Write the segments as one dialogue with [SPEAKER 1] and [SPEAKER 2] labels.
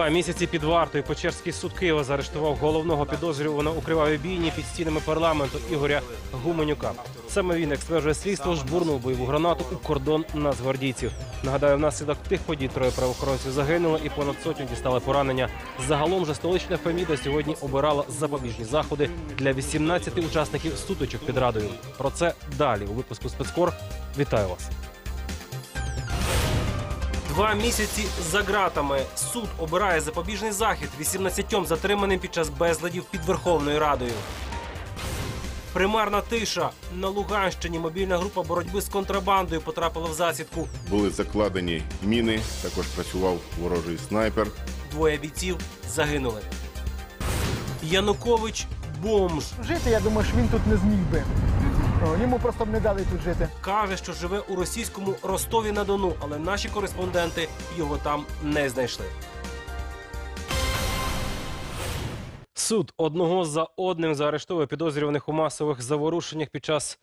[SPEAKER 1] Два місяці під вартою Печерський суд Києва заарештував головного підозрюваного у кривавій бійні під стінами парламенту Ігоря Гуменюка. Саме він, як стверджує слідство, жбурнув бойову гранату у кордон нацгвардійців. Нагадаю, внаслідок тих подій троє правоохоронців загинули і понад сотню дістали поранення. Загалом же столична Феміда сьогодні обирала запобіжні заходи для 18 учасників сутичок під радою. Про це далі у випуску спецкор. Вітаю вас. Два місяці за ґратами суд обирає запобіжний захід 18 затриманим під час безладів під Верховною Радою. Примарна тиша на Луганщині. Мобільна група боротьби з контрабандою потрапила в засідку.
[SPEAKER 2] Були закладені міни, також працював ворожий снайпер.
[SPEAKER 1] Двоє бійців загинули. Янукович бомж
[SPEAKER 3] Жити, я думаю, що він тут не зміг би. Йому просто б не дали тут жити.
[SPEAKER 1] каже, що живе у російському Ростові на Дону, але наші кореспонденти його там не знайшли. Суд одного за одним заарештовує підозрюваних у масових заворушеннях під час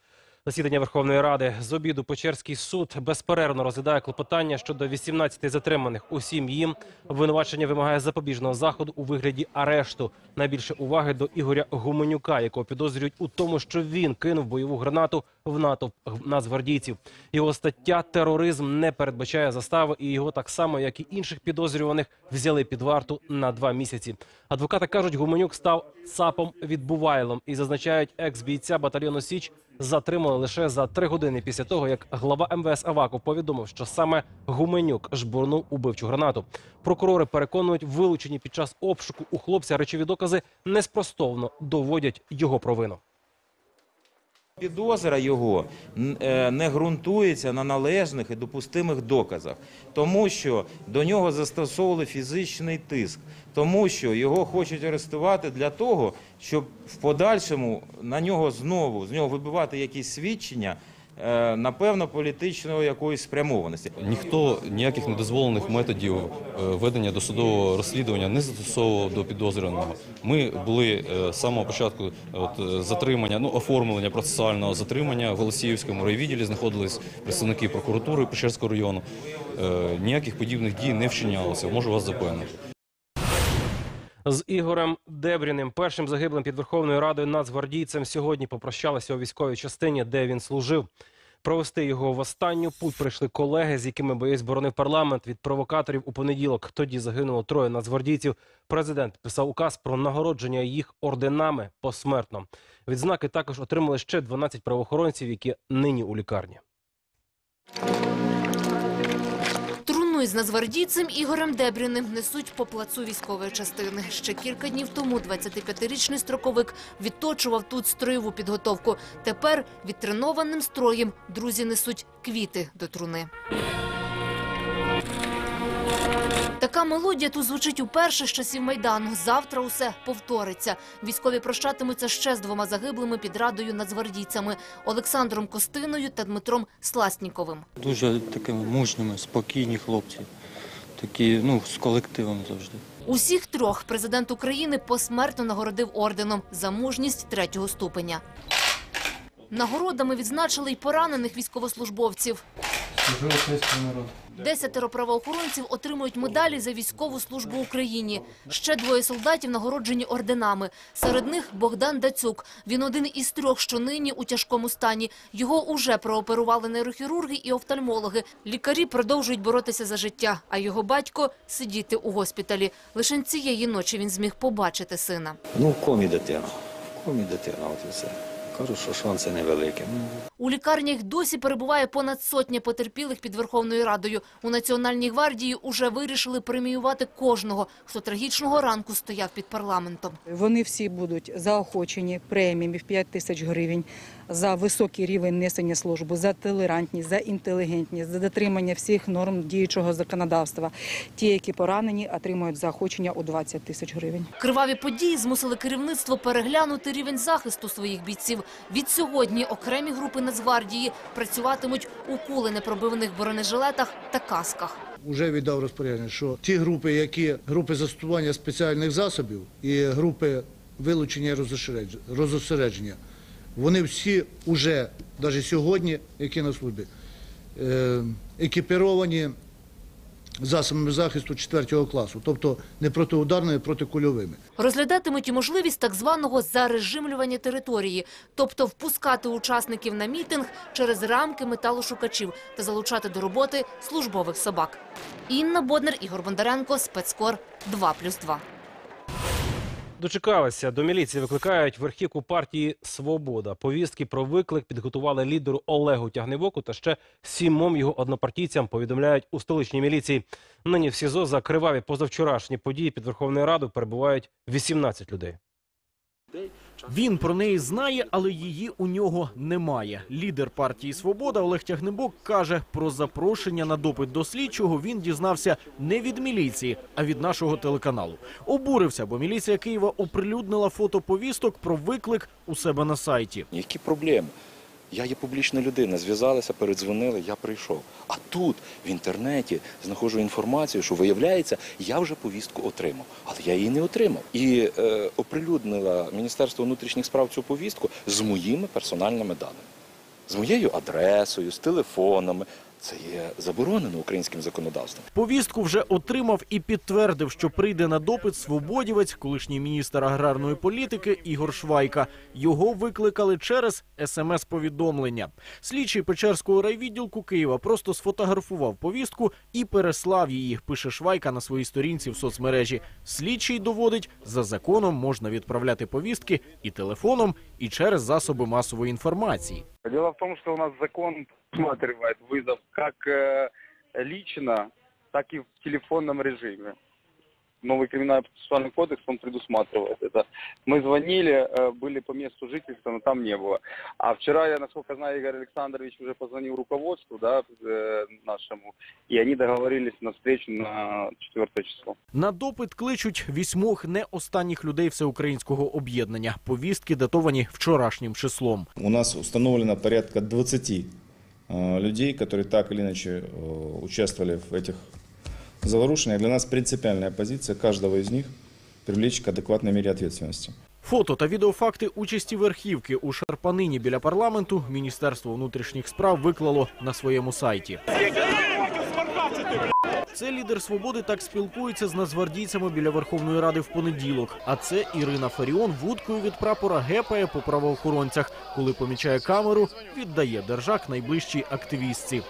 [SPEAKER 1] засідання Верховної Ради. З обіду Печерський суд безперервно розглядає клопотання щодо 18 затриманих. Усім їм обвинувачення вимагає запобіжного заходу у вигляді арешту. Найбільше уваги до Ігоря Гуменюка, якого підозрюють у тому, що він кинув бойову гранату в натовп нацгвардійців. Його стаття тероризм не передбачає застави, і його так само, як і інших підозрюваних, взяли під варту на два місяці. Адвокати кажуть, Гуменюк став ЦАПом відбувайлом і зазначають, екс-бійця батальйону Січ затримали лише за три години після того, як глава МВС Аваков повідомив, що саме Гуменюк жбурнув убивчу гранату. Прокурори переконують, вилучені під час обшуку у хлопця речові докази неспростовно доводять його провину.
[SPEAKER 4] Підозра його е, не ґрунтується на належних і допустимих доказах, тому що до нього застосовували фізичний тиск, тому що його хочуть арестувати для того, щоб в подальшому на нього знову з нього вибивати якісь свідчення, напевно, політичної якоїсь спрямованості.
[SPEAKER 5] Ніхто ніяких недозволених методів е, ведення досудового розслідування не застосовував до підозрюваного. Ми були е, з самого початку от, е, затримання, ну оформлення процесуального затримання в Голосіївському райвідділі знаходились представники прокуратури Печерського району. Е, Ніяких подібних дій не вчинялося. Можу вас запевнити.
[SPEAKER 1] З Ігорем Дебріним, першим загиблим під Верховною Радою нацгвардійцем, сьогодні попрощалися у військовій частині, де він служив. Провести його в останню путь прийшли колеги, з якими боєць боронив парламент від провокаторів у понеділок. Тоді загинуло троє нацгвардійців. Президент підписав указ про нагородження їх орденами посмертно. Відзнаки також отримали ще 12 правоохоронців, які нині у лікарні.
[SPEAKER 6] Труну із назвардійцем Ігорем Дебріним несуть по плацу військової частини. Ще кілька днів тому 25-річний строковик відточував тут строєву підготовку. Тепер відтренованим строєм друзі несуть квіти до труни. Така мелодія тут звучить уперше з часів Майдану. Завтра усе повториться. Військові прощатимуться ще з двома загиблими під радою нацгвардійцями Олександром Костиною та Дмитром Сласніковим.
[SPEAKER 7] Дуже такими мужніми, спокійні хлопці. Такі, ну, з колективом завжди.
[SPEAKER 6] Усіх трьох президент України посмертно нагородив орденом за мужність третього ступеня. Нагородами відзначили й поранених військовослужбовців. Десятеро правоохоронців отримують медалі за військову службу Україні. Ще двоє солдатів нагороджені орденами. Серед них Богдан Дацюк. Він один із трьох, що нині у тяжкому стані. Його уже прооперували нейрохірурги і офтальмологи. Лікарі продовжують боротися за життя, а його батько сидіти у госпіталі. Лише цієї ночі він зміг побачити сина.
[SPEAKER 8] Ну, в комі дитина. Комі дитина, от і все. Кажу, що шанси невеликі.
[SPEAKER 6] У лікарнях досі перебуває понад сотня потерпілих під Верховною Радою. У Національній гвардії уже вирішили преміювати кожного, хто трагічного ранку стояв під парламентом.
[SPEAKER 9] Вони всі будуть заохочені преміями в 5 тисяч гривень за високий рівень несення служби, за толерантність, за інтелігентність, за дотримання всіх норм діючого законодавства. Ті, які поранені, отримують заохочення у 20 тисяч гривень.
[SPEAKER 6] Криваві події змусили керівництво переглянути рівень захисту своїх бійців. Від сьогодні окремі групи Нацгвардії працюватимуть у кули непробивних бронежилетах та касках.
[SPEAKER 10] Уже віддав розпорядження, що ті групи, які групи застосування спеціальних засобів і групи вилучення і розосередження, вони всі вже, навіть сьогодні, які на службі, е, екіпіровані засобами захисту 4 класу, тобто не протиударними, протикульовими.
[SPEAKER 11] Розглядатимуть і можливість так званого зарежимлювання території, тобто впускати учасників на мітинг через рамки металошукачів та залучати до роботи службових собак. Інна Боднер, Ігор Бондаренко, спецкор 2+,2.
[SPEAKER 1] Дочекалися. До міліції викликають верхівку партії «Свобода». Повістки про виклик підготували лідеру Олегу Тягневоку та ще сімом його однопартійцям, повідомляють у столичній міліції. Нині в СІЗО за криваві позавчорашні події під Верховною Радою перебувають 18 людей.
[SPEAKER 12] Він про неї знає, але її у нього немає. Лідер партії Свобода Олег Тягнебок каже, про запрошення на допит до слідчого він дізнався не від міліції, а від нашого телеканалу. Обурився, бо міліція Києва оприлюднила фото повісток про виклик у себе на сайті.
[SPEAKER 13] Які проблеми? Я є публічна людина, зв'язалися, передзвонили, я прийшов. А тут в інтернеті знаходжу інформацію, що виявляється, я вже повістку отримав, але я її не отримав. І е, оприлюднила Міністерство внутрішніх справ цю повістку з моїми персональними даними, з моєю адресою, з телефонами. Це є заборонено українським законодавством.
[SPEAKER 12] Повістку вже отримав і підтвердив, що прийде на допит свободівець, колишній міністр аграрної політики Ігор Швайка. Його викликали через смс-повідомлення. Слідчий Печерського райвідділку Києва просто сфотографував повістку і переслав її. Пише Швайка на своїй сторінці в соцмережі. Слідчий доводить, за законом можна відправляти повістки і телефоном, і через засоби масової інформації.
[SPEAKER 14] Дело в том, что у нас закон предусматривает вызов как э, лично, так и в телефонном режиме. Новый криминально-процессуальный кодекс, он предусматривает это. Мы звонили, э, были по месту жительства, но там не было. А вчера, я, насколько знаю, Игорь Александрович уже позвонил руководству да, э, нашему, и они договорились на встречу на 4 число.
[SPEAKER 12] На допит кличуть вісьмох не останніх людей всеукраїнського об'єднання. Повістки датовані вчорашнім числом.
[SPEAKER 15] У нас установлено порядка 20 э, людей, которые так или иначе э, участвовали в этих заворушениях. Для нас принципиальная позиция каждого из них привлечь к адекватной мере ответственности.
[SPEAKER 12] Фото та відеофакти участі верхівки у шарпанині біля парламенту Міністерство внутрішніх справ виклало на своєму сайті. Це лідер свободи так спілкується з нацгвардійцями біля Верховної Ради в понеділок. А це Ірина Фаріон вудкою від прапора гепає по правоохоронцях. Коли помічає камеру, віддає держак найближчій активістці.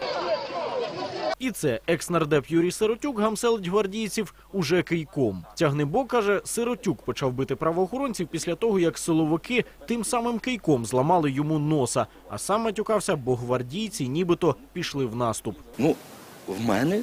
[SPEAKER 12] І це екс-нардеп Юрій Сиротюк гамселить гвардійців уже кийком. Тягнебок каже, Сиротюк почав бити правоохоронців після того, як силовики тим самим кийком зламали йому носа. А сам матюкався, бо гвардійці нібито пішли в наступ.
[SPEAKER 13] Ну, в мене,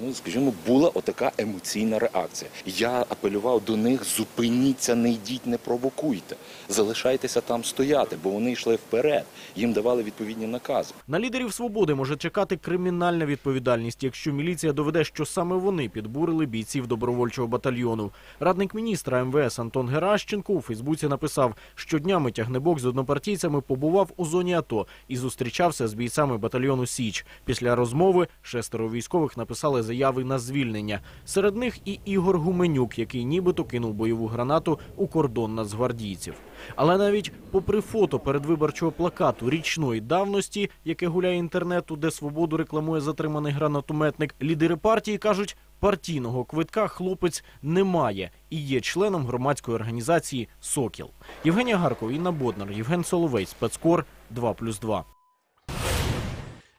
[SPEAKER 13] ну скажімо, була отака емоційна реакція. Я апелював до них: зупиніться, не йдіть, не провокуйте, залишайтеся там стояти, бо вони йшли вперед. Їм давали відповідні накази.
[SPEAKER 12] На лідерів свободи може чекати кримінальна відповідальність, якщо міліція доведе, що саме вони підбурили бійців добровольчого батальйону. Радник міністра МВС Антон Геращенко у Фейсбуці написав, що днями тягнебок з однопартійцями побував у зоні АТО і зустрічався з бійцями батальйону Січ. Після розмови шестеро військових написали заяви на звільнення. Серед них і Ігор Гуменюк, який нібито кинув бойову гранату у кордон нацгвардійців. Але навіть попри фото передвиборчого плакату річної давності, яке гуляє інтернету, де свободу рекламує затриманий гранатометник, лідери партії кажуть, партійного квитка хлопець не має і є членом громадської організації Сокіл. Євгенія Гарков, Інна Боднар, Євген Соловей, спецкор 2+,2.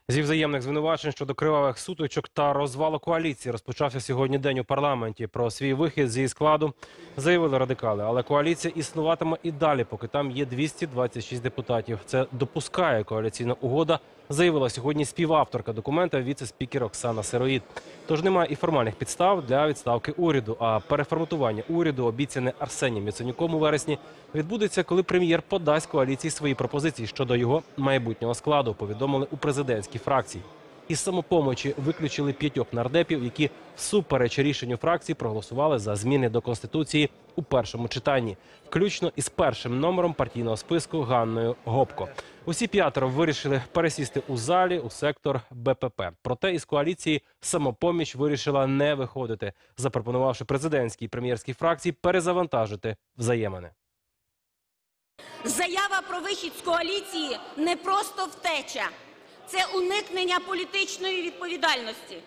[SPEAKER 1] Зі взаємних звинувачень щодо кривавих сутичок та розвалу коаліції розпочався сьогодні день у парламенті. Про свій вихід зі складу заявили радикали. Але коаліція існуватиме і далі, поки там є 226 депутатів. Це допускає коаліційна угода. Заявила сьогодні співавторка документа віце-спікер Оксана Сироїд. Тож немає і формальних підстав для відставки уряду. А переформатування уряду, обіцяне Арсенієм Яценюком у вересні, відбудеться, коли прем'єр подасть коаліції свої пропозиції щодо його майбутнього складу. Повідомили у президентській фракції. Із самопомочі виключили п'ятьох нардепів, які всупереч рішенню фракції проголосували за зміни до конституції у першому читанні, включно із першим номером партійного списку Ганною Гопко. Усі п'ятеро вирішили пересісти у залі у сектор БПП. Проте із коаліції самопоміч вирішила не виходити, запропонувавши президентській і прем'єрській фракції перезавантажити взаємини.
[SPEAKER 16] Заява про вихід з коаліції не просто втеча, це уникнення політичної відповідальності.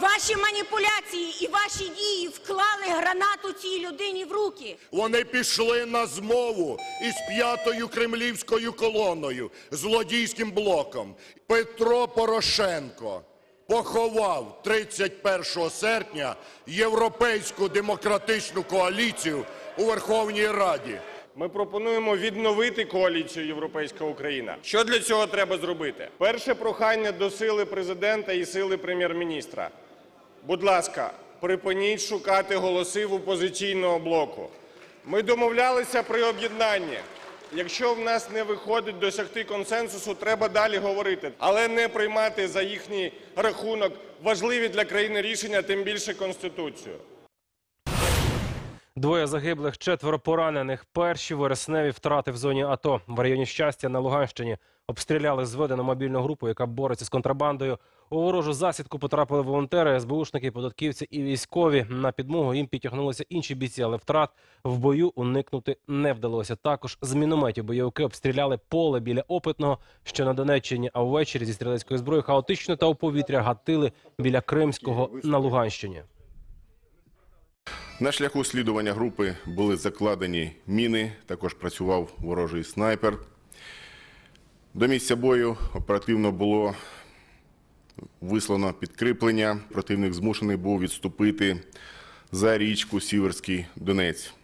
[SPEAKER 16] ваші маніпуляції і ваші дії вклали гранату цій людині в руки.
[SPEAKER 17] Вони пішли на змову із п'ятою кремлівською колоною, злодійським блоком. Петро Порошенко поховав 31 серпня Європейську демократичну коаліцію у Верховній Раді.
[SPEAKER 18] Ми пропонуємо відновити коаліцію Європейська Україна. Що для цього треба зробити? Перше прохання до сили президента і сили прем'єр-міністра. Будь ласка, припиніть шукати голоси в опозиційного блоку. Ми домовлялися при об'єднанні. Якщо в нас не виходить досягти консенсусу, треба далі говорити, але не приймати за їхній рахунок важливі для країни рішення, тим більше конституцію.
[SPEAKER 1] Двоє загиблих, четверо поранених. Перші вересневі втрати в зоні АТО в районі щастя на Луганщині. Обстріляли зведену мобільну групу, яка бореться з контрабандою. У ворожу засідку потрапили волонтери, СБУшники, податківці і військові. На підмогу їм підтягнулися інші бійці, але втрат в бою уникнути не вдалося. Також з мінометів бойовики обстріляли поле біля опитного, що на Донеччині, а ввечері зі стрілецької зброї хаотично та у повітря гатили біля Кримського на Луганщині.
[SPEAKER 2] На шляху слідування групи були закладені міни, також працював ворожий снайпер. До місця бою оперативно було вислано підкріплення. Противник змушений був відступити за річку Сіверський Донець.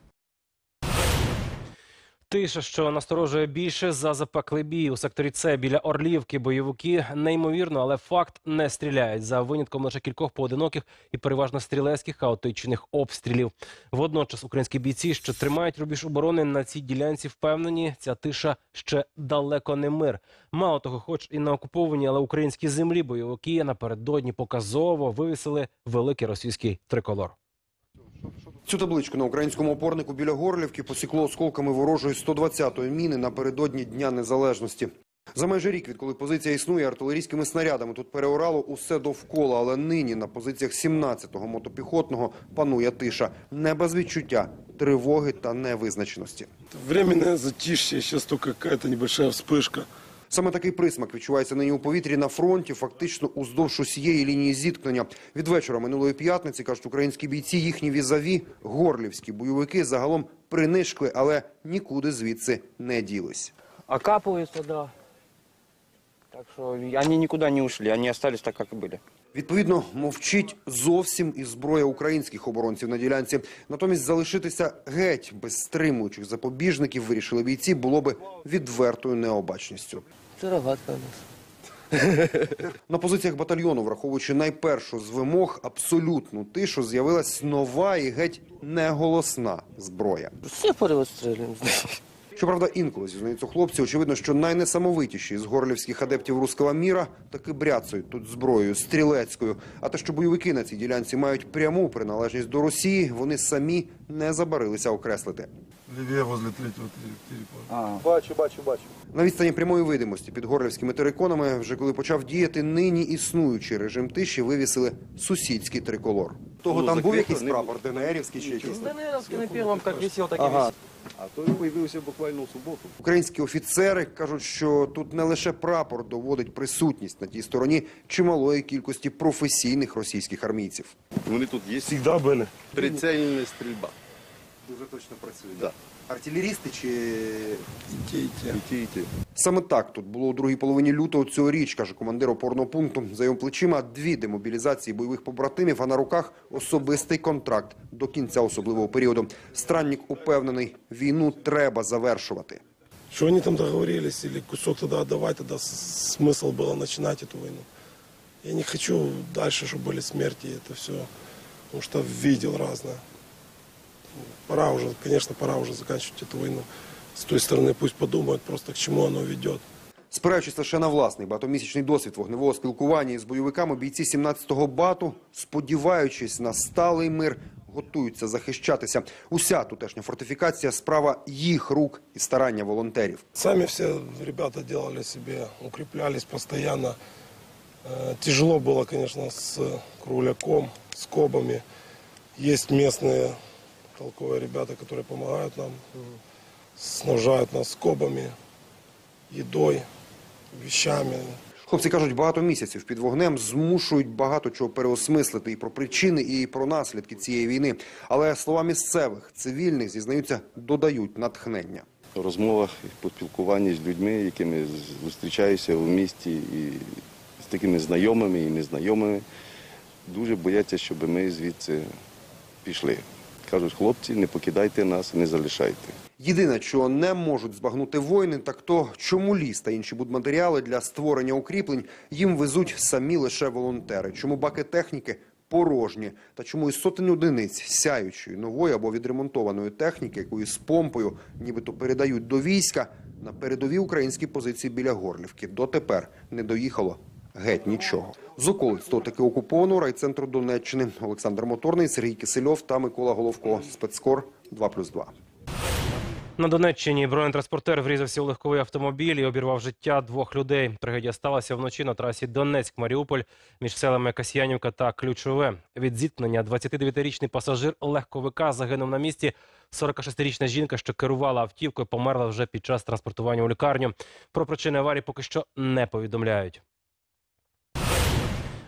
[SPEAKER 1] Тиша, що насторожує більше за запеклий бій у секторі С біля Орлівки. Бойовики неймовірно, але факт не стріляють за винятком лише кількох поодиноких і переважно стрілецьких хаотичних обстрілів. Водночас українські бійці, що тримають рубіж оборони на цій ділянці, впевнені, ця тиша ще далеко не мир. Мало того, хоч і на окупованій, але українській землі бойовики напередодні показово вивісили великий російський триколор.
[SPEAKER 19] Цю табличку на українському опорнику біля Горлівки посікло осколками ворожої 120-ї міни напередодні Дня Незалежності. За майже рік, відколи позиція існує, артилерійськими снарядами тут переорало усе довкола, але нині на позиціях 17-го мотопіхотного панує тиша. Не без відчуття, тривоги та невизначеності.
[SPEAKER 20] Временное затишье, сейчас только какая-то небольшая вспышка.
[SPEAKER 19] Саме такий присмак відчувається нині у повітрі на фронті, фактично уздовж усієї лінії зіткнення. Від вечора минулої п'ятниці, кажуть українські бійці, їхні візаві, горлівські бойовики загалом принишкли, але нікуди звідси не ділись.
[SPEAKER 21] А да. Так що вони нікуди не ушли, вони остались так, як і были.
[SPEAKER 19] Відповідно, мовчить зовсім і зброя українських оборонців на ділянці. Натомість залишитися геть без стримуючих запобіжників вирішили бійці було би відвертою необачністю.
[SPEAKER 21] Це рогатка у нас.
[SPEAKER 19] На позиціях батальйону, враховуючи найпершу з вимог абсолютну тишу, з'явилась нова і геть неголосна зброя.
[SPEAKER 21] Всі переострілюємо.
[SPEAKER 19] Щоправда, інколи зізнаються хлопці, очевидно, що найнесамовитіші з горлівських адептів руського міра таки бряцають тут зброєю стрілецькою. А те, що бойовики на цій ділянці мають пряму приналежність до Росії, вони самі не забарилися окреслити.
[SPEAKER 20] Левее возле третьего телефона.
[SPEAKER 19] Бачу, бачу, бачу. На відстані прямої видимості під горлівськими териконами, вже коли почав діяти нині існуючий режим тиші, вивісили сусідський триколор. Того там був якийсь прапор, ДНРівський чи якийсь?
[SPEAKER 21] ДНРовський на першому, як висів, так і
[SPEAKER 19] Ага.
[SPEAKER 21] висів.
[SPEAKER 8] А то він появився буквально у суботу.
[SPEAKER 19] Українські офіцери кажуть, що тут не лише прапор доводить присутність на тій стороні чималої кількості професійних російських армійців.
[SPEAKER 8] Вони тут є.
[SPEAKER 20] Всегда были.
[SPEAKER 8] Прицельна стрільба
[SPEAKER 19] Дуже точно працюють. Да. Артилерісти чи
[SPEAKER 20] Ті, ті.
[SPEAKER 8] І ті.
[SPEAKER 19] саме так тут було у другій половині лютого цьогоріч, каже командир опорного пункту. За його плечима дві демобілізації бойових побратимів, а на руках особистий контракт до кінця особливого періоду. Странник упевнений, війну треба завершувати.
[SPEAKER 20] Что они там договорились, или кусок тогда отдавать, тогда с- смысл было начинать эту войну. Я не хочу дальше, чтобы были смерти, это все, потому что видел разное. Пора уже, конечно, пора уже заканчивать эту войну. С той стороны пусть подумают просто, к чему оно ведет.
[SPEAKER 19] Спираючись лише на власний багатомісячний досвід вогневого спілкування із бойовиками, бійці 17-го бату, сподіваючись на сталий мир, готуються захищатися. Уся тутешня фортифікація – справа їх рук і старання волонтерів.
[SPEAKER 20] Сами все ребята делали себе, укреплялись постоянно. Э, Тяжело было, конечно, с кругляком, с кобами. Есть местные толковые ребята, которые помогают нам, снабжают нас скобами, едой, вещами.
[SPEAKER 19] Хлопці кажуть, багато місяців під вогнем змушують багато чого переосмислити і про причини, і про наслідки цієї війни. Але слова місцевих цивільних зізнаються, додають натхнення.
[SPEAKER 22] в розмовах, по спілкуванні з людьми, якими зустрічаюся у місті, і з такими знайомими і незнайомими, дуже бояться, щоб ми звідси пішли. Кажуть, хлопці, не покидайте нас, не залишайте.
[SPEAKER 19] Єдине, чого не можуть збагнути воїни, так то чому ліс та інші будматеріали для створення укріплень їм везуть самі лише волонтери. Чому баки техніки порожні, та чому із сотень одиниць сяючої нової або відремонтованої техніки, якої з помпою нібито передають до війська на передові українські позиції біля Горлівки. Дотепер не доїхало геть нічого. З околиць того таки окупованого райцентру Донеччини Олександр Моторний, Сергій Кисельов та Микола Головко. Спецкор 2+,2.
[SPEAKER 1] На Донеччині бронетранспортер врізався у легковий автомобіль і обірвав життя двох людей. Трагедія сталася вночі на трасі Донецьк-Маріуполь між селами Касьянівка та Ключове. Від зіткнення 29-річний пасажир легковика загинув на місці. 46-річна жінка, що керувала автівкою, померла вже під час транспортування у лікарню. Про причини аварії поки що не повідомляють.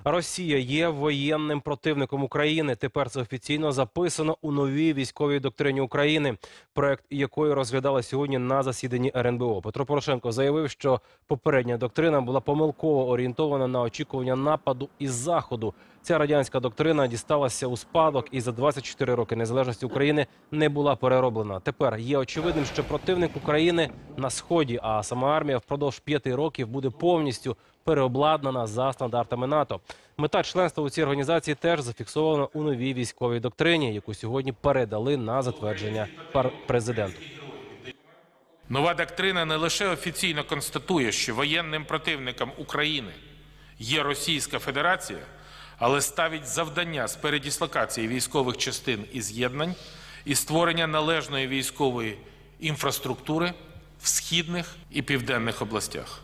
[SPEAKER 1] Росія є воєнним противником України. Тепер це офіційно записано у новій військовій доктрині України, проект якої розглядали сьогодні на засіданні РНБО. Петро Порошенко заявив, що попередня доктрина була помилково орієнтована на очікування нападу із заходу. Ця радянська доктрина дісталася у спадок і за 24 роки незалежності України не була перероблена. Тепер є очевидним, що противник України на сході, а сама армія впродовж п'яти років буде повністю переобладнана за стандартами НАТО. Мета членства у цій організації теж зафіксована у новій військовій доктрині, яку сьогодні передали на затвердження президенту.
[SPEAKER 9] Нова доктрина не лише офіційно констатує, що воєнним противником України є Російська Федерація, але ставить завдання з передислокації військових частин і з'єднань і створення належної військової інфраструктури в східних і південних областях.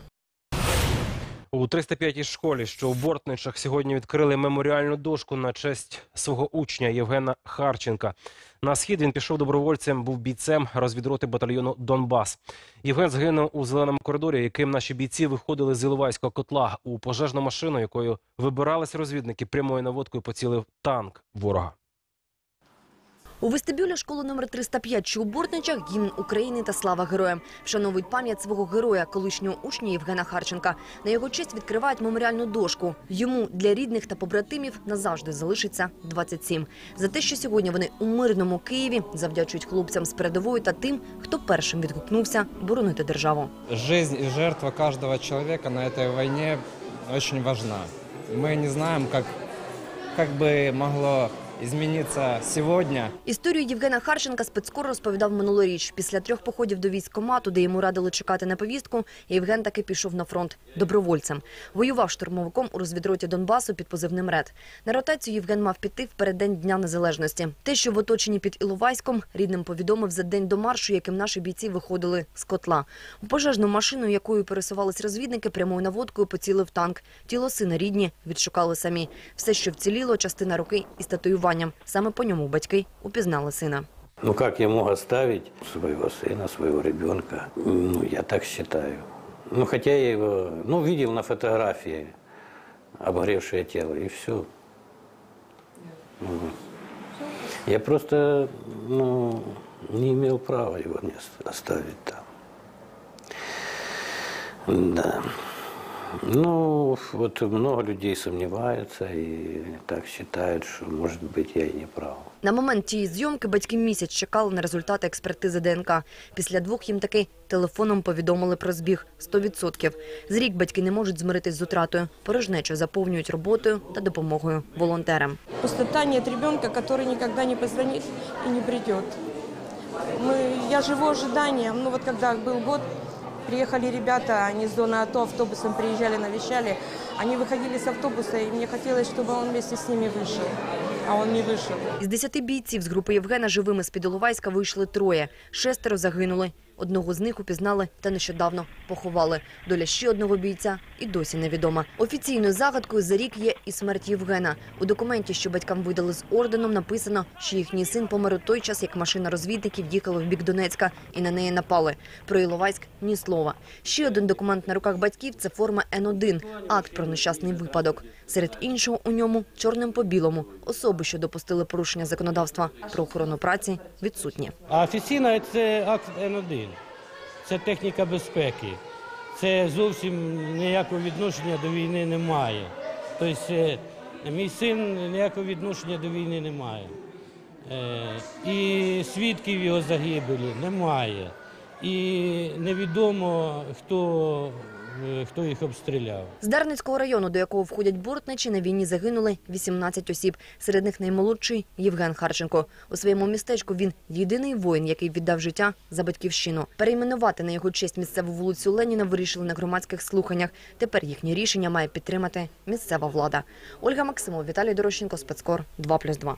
[SPEAKER 1] У 305-й школі, що у Бортничах, сьогодні відкрили меморіальну дошку на честь свого учня Євгена Харченка. На схід він пішов добровольцем, був бійцем розвідроти батальйону Донбас. Євген загинув у зеленому коридорі, яким наші бійці виходили з Іловайського котла. У пожежну машину, якою вибирались розвідники, прямою наводкою поцілив танк ворога.
[SPEAKER 23] У вестибюлі школи номер 305, що у Бортничах, гімн України та слава героям. Вшановують пам'ять свого героя, колишнього учня Євгена Харченка. На його честь відкривають меморіальну дошку. Йому для рідних та побратимів назавжди залишиться 27. За те, що сьогодні вони у мирному Києві завдячують хлопцям з передової та тим, хто першим відгукнувся боронити державу.
[SPEAKER 24] Жизнь и жертва каждого человека на этой войне очень важна. Мы не знаем, как, как бы могло измениться сегодня.
[SPEAKER 23] Історію Євгена Харченка спецкор розповідав минулоріч. Після трьох походів до військкомату, де йому радили чекати на повістку, Євген таки пішов на фронт добровольцем. Воював штурмовиком у розвідроті Донбасу під позивним РЕД. На ротацію Євген мав піти в переддень Дня Незалежності. Те, що в оточенні під Іловайськом, рідним повідомив за день до маршу, яким наші бійці виходили з котла. У пожежну машину, якою пересувались розвідники, прямою наводкою поцілив танк. Тіло сина рідні відшукали самі. Все, що вціліло, частина руки із татуюванням. Саме по ньому батьки упізнали сина.
[SPEAKER 8] Ну как я мог оставить своего сына, своего ребенка? Ну, я так считаю. Ну, хотя я его, ну, видел на фотографии обгоревшее тело, и все. Я просто, ну, не имел права его не ост- оставить там. Да. Ну, вот много людей сомневаются и так считают, что, может быть, я и не прав.
[SPEAKER 23] На момент тієї зйомки батьки місяць чекали на результати експертизи ДНК. Після двох їм таки телефоном повідомили про збіг 100%. З рік батьки не можуть змиритись з утратою. Порожнечу заповнюють роботою та допомогою волонтерам.
[SPEAKER 25] Пустота нет ребенка, который никогда не позвонит и не придет. Мы, я живу ожиданием. Ну вот когда был год, приехали ребята, они с зоны АТО автобусом приезжали, навещали. Они выходили с автобуса, и мне хотелось, чтобы он вместе с ними вышел. А он не вышел.
[SPEAKER 23] Із десяти бійців з групи Євгена живими з-під Іловайська вийшли троє. Шестеро загинули Одного з них упізнали та нещодавно поховали. Доля ще одного бійця і досі невідома. Офіційною загадкою за рік є і смерть Євгена. У документі, що батькам видали з орденом, написано, що їхній син помер у той час, як машина розвідників їхала в бік Донецька і на неї напали. Про Іловайськ ні слова. Ще один документ на руках батьків це форма Н1 – акт про нещасний випадок. Серед іншого у ньому чорним по білому особи, що допустили порушення законодавства про охорону праці, відсутні.
[SPEAKER 26] А офіційно це акт Н1. Це техніка безпеки. Це зовсім ніякого відношення до війни немає. Тобто е, мій син ніякого відношення до війни не має. Е, І свідків його загибелі немає. І невідомо, хто, хто їх обстріляв.
[SPEAKER 23] З Дарницького району, до якого входять бортничі, на війні загинули 18 осіб. Серед них наймолодший Євген Харченко. У своєму містечку він єдиний воїн, який віддав життя за батьківщину. Перейменувати на його честь місцеву вулицю Леніна вирішили на громадських слуханнях. Тепер їхнє рішення має підтримати місцева влада. Ольга Максимов, Віталій Дорощенко, спецкор 2+,2.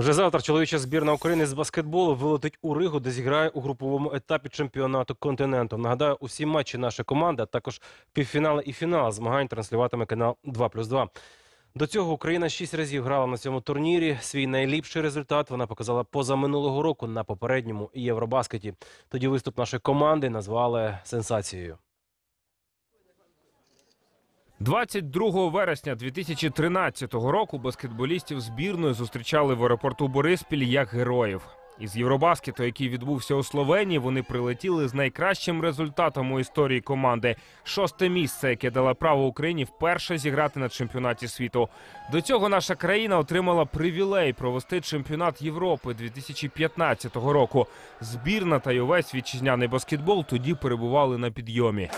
[SPEAKER 1] Вже завтра чоловіча збірна України з баскетболу вилетить у Ригу, де зіграє у груповому етапі чемпіонату континенту. Нагадаю, усі матчі нашої команди, а також півфінали і фінал змагань транслюватиме канал 2+,2. До цього Україна шість разів грала на цьому турнірі. Свій найліпший результат вона показала позаминулого року на попередньому Євробаскеті. Тоді виступ нашої команди назвали сенсацією.
[SPEAKER 27] 22 вересня 2013 року баскетболістів збірної зустрічали в аеропорту Бориспіль як героїв. Із Євробаскету, який відбувся у Словенії, вони прилетіли з найкращим результатом у історії команди. Шосте місце, яке дало право Україні вперше зіграти на чемпіонаті світу. До цього наша країна отримала привілей провести чемпіонат Європи 2015 року. Збірна та й увесь вітчизняний баскетбол тоді перебували на підйомі.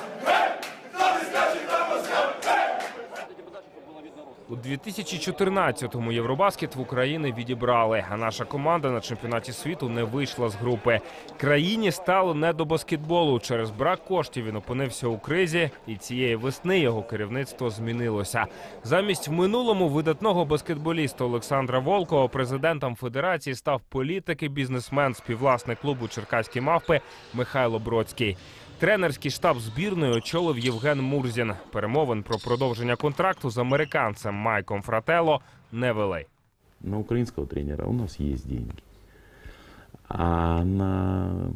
[SPEAKER 27] У 2014-му Євробаскет в Україні відібрали, а наша команда на чемпіонаті світу не вийшла з групи. Країні стало не до баскетболу. Через брак коштів він опинився у кризі, і цієї весни його керівництво змінилося. Замість в минулому видатного баскетболіста Олександра Волкова президентом федерації став політик і бізнесмен, співвласник клубу Черкаські мавпи Михайло Бродський. Тренерський штаб збірної очолив Євген Мурзін. Перемовин про продовження контракту з американцем Майком Фрателло не вели.
[SPEAKER 28] На украинского тренера у нас есть деньги. А на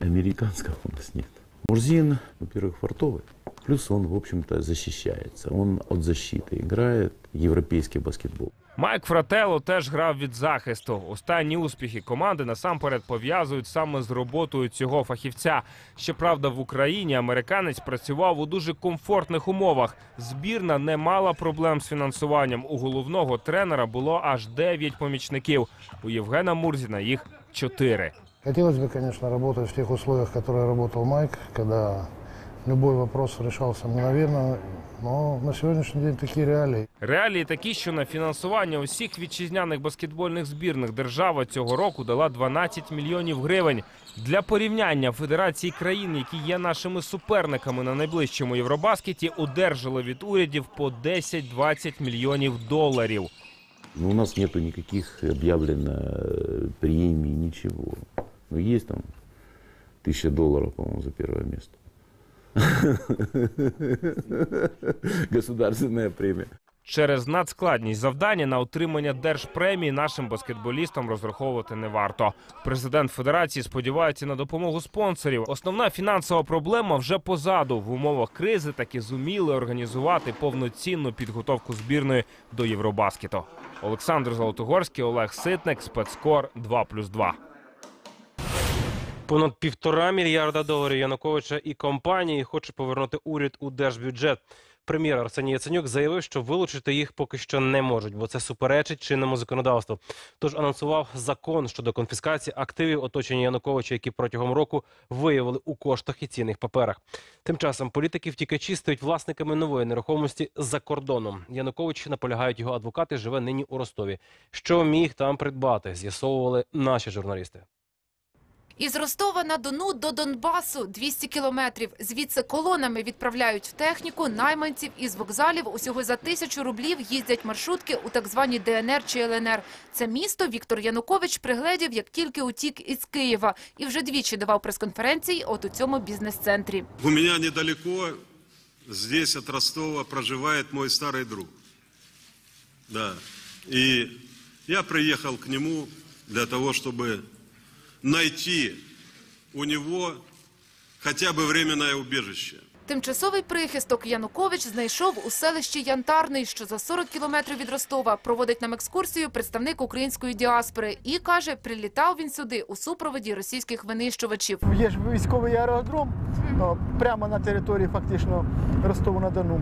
[SPEAKER 28] американского у нас нет. Мурзин, во-первых, фартовый. Плюс он, в общем-то, защищается. Он от защиты играет европейский баскетбол.
[SPEAKER 27] Майк Фрателло теж грав від захисту. Останні успіхи команди насамперед пов'язують саме з роботою цього фахівця. Щоправда, в Україні американець працював у дуже комфортних умовах. Збірна не мала проблем з фінансуванням. У головного тренера було аж 9 помічників. У Євгена Мурзіна їх 4.
[SPEAKER 29] Хотелось бы, конечно, работать в тех условиях, в которые работал Майк, когда любой вопрос решался мгновенно. Но на сегодняшний день такие реалии.
[SPEAKER 27] Реалії такі, що на фінансування усіх вітчизняних баскетбольних збірних держава цього року дала 12 мільйонів гривень. Для порівняння федерації країн, які є нашими суперниками на найближчому Євробаскеті, одержали від урядів по 10-20 мільйонів доларів.
[SPEAKER 28] Но у нас нету никаких объявлено э, премий, ничего. Ну, есть там тысяча долларов, по-моему, за первое место. Государственная премия.
[SPEAKER 27] Через надскладність завдання на отримання держпремії нашим баскетболістам розраховувати не варто. Президент федерації сподівається на допомогу спонсорів. Основна фінансова проблема вже позаду. В умовах кризи таки зуміли організувати повноцінну підготовку збірної до Євробаскету. Олександр Золотогорський, Олег Ситник, спецкор 2+,2.
[SPEAKER 1] Понад півтора мільярда доларів Януковича і компанії хоче повернути уряд у держбюджет. Прем'єр Арсеній Яценюк заявив, що вилучити їх поки що не можуть, бо це суперечить чинному законодавству. Тож анонсував закон щодо конфіскації активів оточення Януковича, які протягом року виявили у коштах і цінних паперах. Тим часом політики втікачі стають власниками нової нерухомості за кордоном. Янукович наполягають його адвокати, живе нині у Ростові. Що міг там придбати, з'ясовували наші журналісти.
[SPEAKER 6] Із Ростова на Дону до Донбасу 200 кілометрів. Звідси колонами відправляють техніку, найманців із вокзалів. Усього за тисячу рублів їздять маршрутки у так звані ДНР чи ЛНР. Це місто Віктор Янукович пригледів, як тільки утік із Києва. І вже двічі давав прес-конференції от у цьому бізнес-центрі.
[SPEAKER 30] У меня недалеко, здесь от Ростова, проживает мой старый друг. Да. И я приехал к нему для того, чтобы найти у него хотя бы временное убежище.
[SPEAKER 6] Тимчасовий прихисток Янукович знайшов у селищі Янтарний, що за 40 кілометрів від Ростова. Проводить нам екскурсію представник української діаспори. І, каже, прилітав він сюди у супроводі російських винищувачів.
[SPEAKER 3] Є ж військовий аеродром прямо на території фактично Ростову-на-Дону.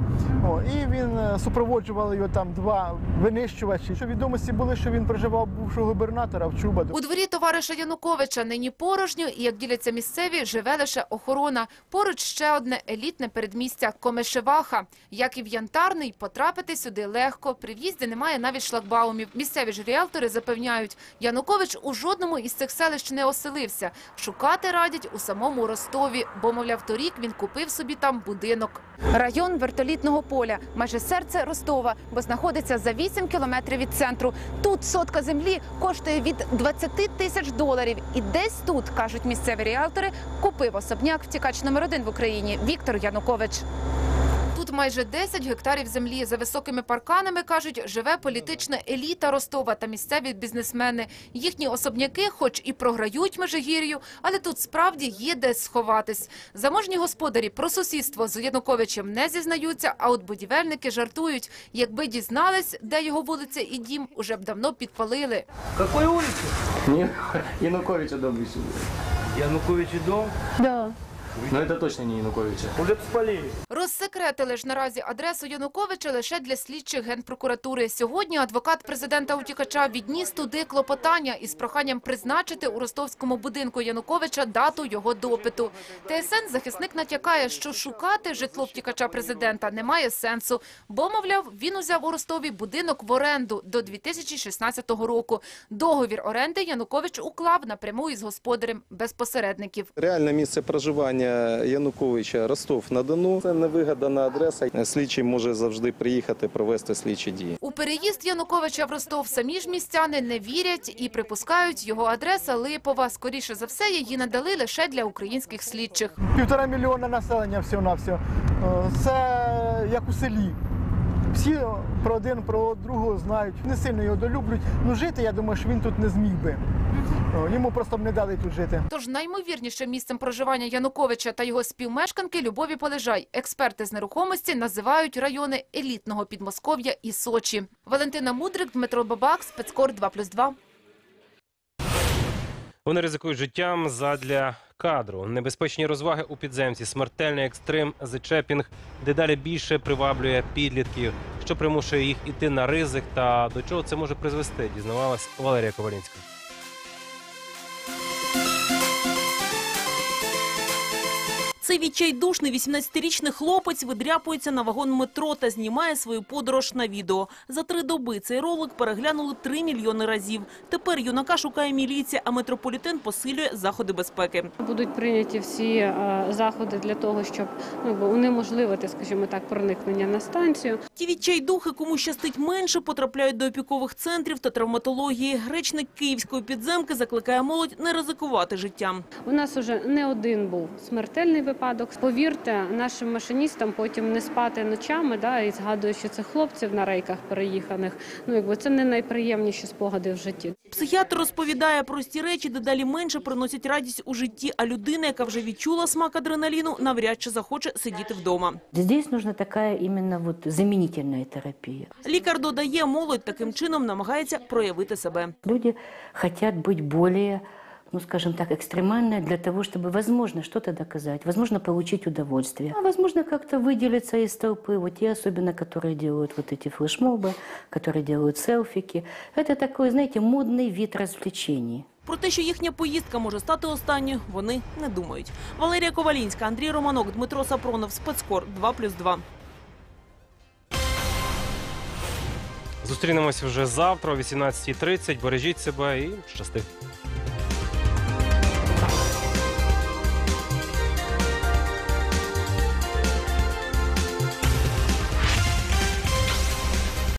[SPEAKER 3] О, І він е, супроводжували його там два винищувачі. Що відомості були, що він проживав бувшого губернатора в Чубаду.
[SPEAKER 6] У дворі товариша Януковича нині порожньо, і, як діляться місцеві, живе лише охорона. Поруч ще одне елітне передмістя Комишеваха. Як і в Янтарний, потрапити сюди легко. При в'їзді немає навіть шлагбаумів. Місцеві ж ріелтори запевняють, Янукович у жодному із цих селищ не оселився. Шукати радять у самому Ростові, бо, мовляв, торік він купив собі там будинок. Район вертолітного поля, майже серце Ростова, бо знаходиться за 8 кілометрів від центру. Тут сотка землі коштує від 20 тисяч доларів. І десь тут, кажуть місцеві ріалтори, купив особняк втікач номер один в Україні Віктор Янукович. Тут майже 10 гектарів землі. За високими парканами, кажуть, живе політична еліта Ростова та місцеві бізнесмени. Їхні особняки, хоч і програють Межигір'ю, але тут справді є де сховатись. Заможні господарі про сусідство з Януковичем не зізнаються, а от будівельники жартують. Якби дізнались, де його вулиця і дім, уже б давно підпалили.
[SPEAKER 31] Какой улицы? Януковича дом висит. Януковича дом?
[SPEAKER 6] Да.
[SPEAKER 31] Но это точно не Януковича. Уже спалили.
[SPEAKER 6] Розсекретили ж наразі адресу Януковича лише для слідчих генпрокуратури. Сьогодні адвокат президента утікача відніс туди клопотання із проханням призначити у ростовському будинку Януковича дату його допиту. ТСН захисник натякає, що шукати житло втікача президента немає сенсу, бо, мовляв, він узяв у Ростові будинок в оренду до 2016 року. Договір оренди Янукович уклав напряму із господарем без посередників.
[SPEAKER 32] Реальне місце проживання Януковича Ростов-на-Дону. Це невигадана адреса. Слідчий може завжди приїхати провести слідчі дії.
[SPEAKER 6] У переїзд Януковича в Ростов самі ж містяни не вірять і припускають, його адреса Липова. Скоріше за все, її надали лише для українських слідчих.
[SPEAKER 3] Півтора мільйона населення всього на все. Це як у селі. Всі про один, про другого знають. Не сильно його долюблять. Ну жити, я думаю, що він тут не зміг би. Йому просто б не дали тут жити.
[SPEAKER 6] Тож наймовірнішим місцем проживання Януковича та його співмешканки Любові Полежай. Експерти з нерухомості називають райони елітного Підмосков'я і Сочі. Валентина Мудрик, Дмитро Бабак, спецкор 2+,2.
[SPEAKER 1] Вони ризикують життям задля кадру. Небезпечні розваги у підземці, смертельний екстрим, зачепінг дедалі більше приваблює підлітків, що примушує їх іти на ризик. Та до чого це може призвести, дізнавалась Валерія Ковалінська.
[SPEAKER 33] Цей відчайдушний 18-річний хлопець видряпується на вагон метро та знімає свою подорож на відео. За три доби цей ролик переглянули 3 мільйони разів. Тепер юнака шукає міліція, а метрополітен посилює заходи безпеки.
[SPEAKER 34] Будуть прийняті всі е, заходи для того, щоб ну, унеможливити, скажімо так, проникнення на станцію.
[SPEAKER 33] Ті відчайдухи, кому щастить менше, потрапляють до опікових центрів та травматології. Речник київської підземки закликає молодь не ризикувати життям.
[SPEAKER 34] У нас уже не один був смертельний випадок. Повірте, нашим машиністам потім не спати ночами, да, і згадуючи цих хлопців на рейках переїханих. Ну якби це не найприємніші спогади в житті.
[SPEAKER 33] Психіатр розповідає, прості речі дедалі менше приносять радість у житті, а людина, яка вже відчула смак адреналіну, навряд чи захоче сидіти вдома.
[SPEAKER 35] Здесь нужна такая именно вот заменительная терапия.
[SPEAKER 33] Лікар додає, молодь таким чином намагається проявити себе.
[SPEAKER 35] Люди хотят быть более ну, скажем так, экстремальное для того, чтобы, возможно, что-то доказать, возможно, получить удовольствие, а возможно, как-то выделиться из толпы. Вот те, особенно, которые делают вот эти флешмобы, которые делают селфики. Это такой, знаете, модный вид развлечений.
[SPEAKER 33] Про те, що їхня поїздка може стати останньою, вони не думають. Валерія Ковалінська, Андрій Романок, Дмитро Сапронов, Спецкор 2+,2.
[SPEAKER 1] Зустрінемось вже завтра о 18.30. Бережіть себе і щасти.